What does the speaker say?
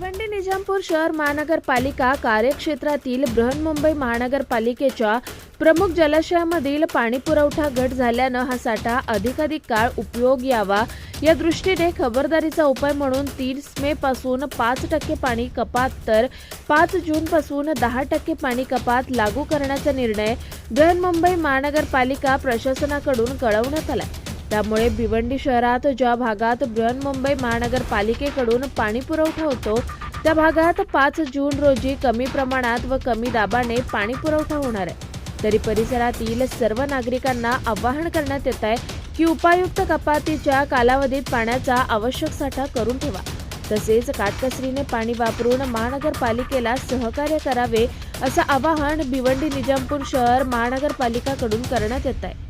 भिवंडी निजामपूर शहर महानगरपालिका कार्यक्षेत्रातील बृहन्मुंबई महानगरपालिकेच्या प्रमुख जलाशयामधील पाणी पुरवठा घट झाल्यानं हा साठा अधिकाधिक काळ उपयोग यावा या दृष्टीने खबरदारीचा उपाय म्हणून तीस मे पासून पाच टक्के पाणी कपात तर पाच जून पासून दहा टक्के पाणी कपात लागू करण्याचा निर्णय बृहन्मुंबई महानगरपालिका प्रशासनाकडून कळवण्यात आला त्यामुळे भिवंडी शहरात ज्या भागात बृहन्मुंबई महानगरपालिकेकडून पाणी पुरवठा होतो त्या भागात पाच जून रोजी कमी प्रमाणात व कमी दाबाने पाणी पुरवठा होणार आहे. तरी परिसरातील सर्व नागरिकांना आवाहन करण्यात येत आहे की उपायुक्त कपातीच्या कालावधीत पाण्याचा आवश्यक साठा करून ठेवा. तसेच काटकसरीने पाणी वापरून महानगरपालिकेला सहकार्य करावे असं आवाहन भिवंडी निजामपूर शहर महानगरपालिकाकडून करण्यात येत आहे.